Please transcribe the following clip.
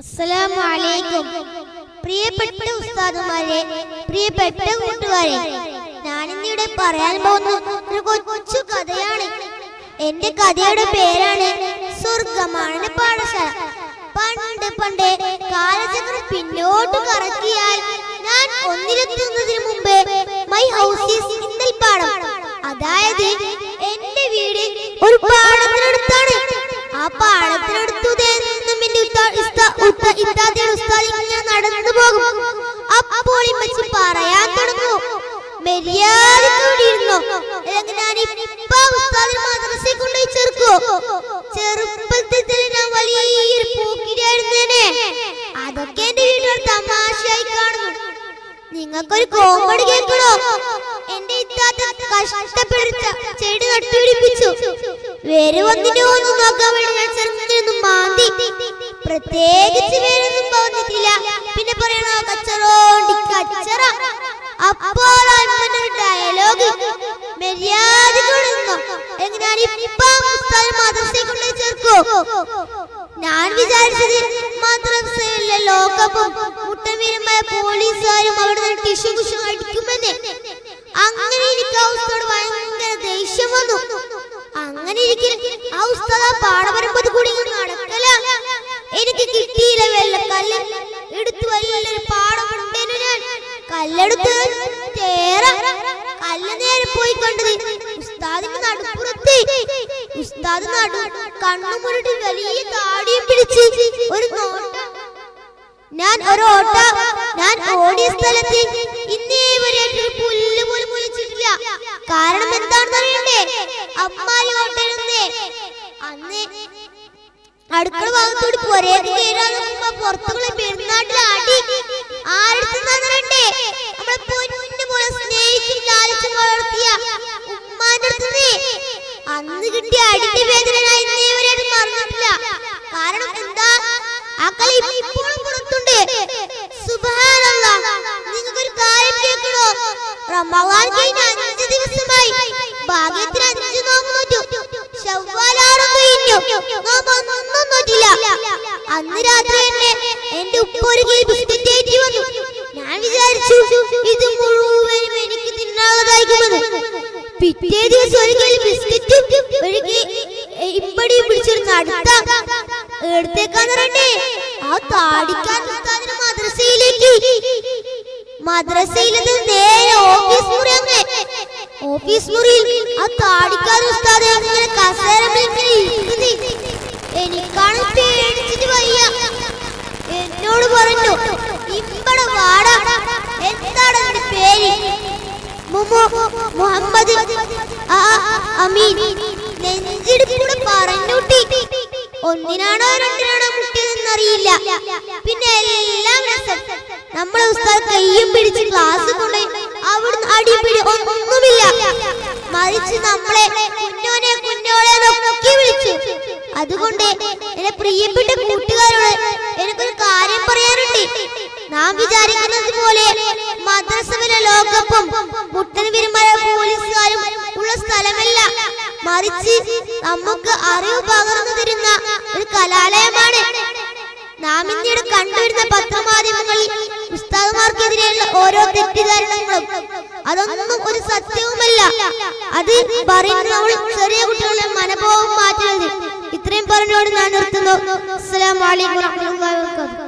അസ്സലാമു അലൈക്കും പ്രിയപ്പെട്ട ഉസ്താദുമാരെ പ്രിയപ്പെട്ട കൂട്ടുകാരെ ഞാനിന്നിവിടെ പറയാൻ പോകുന്ന ഒരു കൊച്ചു കഥയാണ്. എന്റെ കഥയുടെ പേരാണ് സ്വർഗമാണ് പാഠശാല. പണ്ട് പണ്ടേ കാലചക്രം പിന്നോട്ട് കറക്കിയാൽ ഞാൻ ഒന്നിലെത്തുന്നതിന് മുമ്പ് മൈ ഹൗസ് ഈസ് ഇന്നൽ പാടം. അതായത് എന്റെ വീട് ഒരു പാടത്തിനടുത്താണ്. ആ പാടത്തിനടുത്ത് ഉത്ത- ഇത്താത്തയുടെ ഉസ്താദ് ഇങ്ങനെ നടന്നു പോകും. അപ്പോൾ ഇമ്മച്ചി പറയാൻ തുടങ്ങും. മര്യാദക്കൂടിയിരുന്നു അല്ലെങ്കിൽ ഞാൻ ഇപ്പ ഉസ്താദിനെ മദ്രസയിൽ കൊണ്ടുപോയി ചേർക്കോ ചെറുപ്പത്തിൽ തന്നെ ഞാൻ വലിയൊരു അതൊക്കെ എന്റെ വീട്ടിൽ തമാശയായി കാണുന്നു. നിങ്ങൾക്കൊരു കോമഡി കേൾക്കണോ? എന്റെ ഇത്താത്ത കഷ്ടപ്പെടുത്ത ചെടി നട്ടുപിടിപ്പിച്ചു. വേറെ ഒന്നിനെ ഒന്നും നോക്കാൻ വേണ്ടി മാന്തി. പ്രത്യേകിച്ച് വേറൊന്നും പറഞ്ഞിട്ടില്ല. പിന്നെ പറയണോ കച്ചറോണ്ടി കച്ചറ. അപ്പോൾ ഡയലോഗ് മര്യാദ എങ്ങനെയാണ് മദ്രസയെ ചേർക്കോ? ഞാൻ വിചാരിച്ചത് മദ്രസയിലെ ലോകപ്പും മുട്ടമീരമായ പോലീസുകാരും അവിടെ ടിഷ്യൂ കുഷു അടിക്കുമെന്ന്. അങ്ങനെ എനിക്ക് ഉസ്താദ് ഭയങ്കര ദേഷ്യം വന്നു. അങ്ങനെ ഇരിക്കെ ആ ഉസ്താദ് വെള്ളക്കല്ല് എടുത്തു വലിയൊരു പാടമുണ്ടേനു ഞാൻ കല്ലെടുത്ത് തേറ കല്ല് നേരെ പോയി കണ്ടത് ഉസ്താദിന്റെ നടുപ്പുറത്ത്. ഉസ്താദ് നടു കണ്ണുമുരുട്ടി വലിയ താടിയും പിടിച്ച് ഒരു നോട്ടം. ഞാൻ ഒരു ഓട്ട. ഞാൻ ഓടിയ സ്ഥലത്ത് ഇന്നേ വരെ പുല്ല് പോലും മുളിച്ചിട്ടില്ല കാരണം എന്താണെന്ന് അറിയണ്ടേ അമ്മായി ഓട്ടരുന്നേ അന്ന് അടുക്കള ഭാഗത്തോട് നോക്കുമ്പോ പുറത്തുള്ള പെരുന്നാട്ടിൽ പൊന്നു പോലെ വളർത്തിയ അന്ന് കിട്ടിയ കാരണം എന്താ? നിങ്ങൾക്കൊരു കാര്യം കേൾക്കണോ? റമവാൻ കഴിഞ്ഞ അഞ്ച് ദിവസമായി. ഭാഗ്യത്തിന് എന്റെ ഉപ്പ ഒരു ബിസ്ക്കറ്റ് വന്നു. ഞാൻ വിചാരിച്ചു ഇത് മുഴുവനും എനിക്ക് തിന്നാനുള്ളതായിരിക്കുമെന്ന് പിറ്റേ ദിവസം ഒരു കിലോ ബിസ്ക്കറ്റും ഒരു ഇപ്പടിയും പിടിച്ചൊരു നടത്ത എടുത്തേക്കാന്ന് ആ താടിക്കാൻ ഉസ്താദിന് മദ്രസയിലേക്ക്. മദ്രസയിൽ നിന്ന് നേരെ ഓഫീസ് മുറി ഓഫീസ് മുറിയിൽ ആ താടിക്കാൻ ഉസ്താദ് ഇങ്ങനെ കസേരമേൽ ഇങ്ങനെ ഇരിക്കുന്നു എനിക്കാണ് പേടിച്ചിട്ട് വയ്യ എന്നോട് പറഞ്ഞു ഇപ്പടെ വാട എന്താണ് എന്റെ പേര് മുമു മുഹമ്മദ്. അമീൻ. നെഞ്ചിടിക്കൂടെ പറഞ്ഞുട്ടി ഒന്നിനാണോ രണ്ടിനാണോ മുട്ടിയതെന്നറിയില്ല. പിന്നെ എല്ലാം നമ്മളെ ഉസ്താദ് കയ്യും പിടിച്ച് ക്ലാസ് കൊണ്ട് അവിടുന്ന് അടിപിടി ഒന്നുമില്ല. മറിച്ച് നമ്മളെ കുഞ്ഞോനെ കുഞ്ഞോളെ നോക്കി വിളിച്ചു. അതുകൊണ്ട് എന്റെ പ്രിയപ്പെട്ട പറയാനുണ്ട് നാം വിചാരിക്കുന്നത് പോലെ മദ്രസവിലെ ലോകപ്പും മുട്ടന് വിരുമായ പോലീസുകാരും ഉള്ള സ്ഥലമല്ല. മറിച്ച് നമുക്ക് അറിവ് പകർന്നു തരുന്ന ഒരു കലാലയമാണ്. നാം ഇന്നിവിടെ കണ്ടുവരുന്ന പത്രമാധ്യമങ്ങളിൽ ഉസ്താദുമാർക്കെതിരെയുള്ള ഓരോ തെറ്റിദ്ധാരണകളും അതൊന്നും ഒരു സത്യവുമല്ല. അത് പറയുന്ന ചെറിയ കുട്ടികളുടെ മനോഭാവം മാറ്റുന്നത് ഇത്രയും പറഞ്ഞോട് ഞാൻ നിർത്തുന്നു. അസ്സലാമു അലൈക്കും വറഹ്മത്തുള്ളാഹി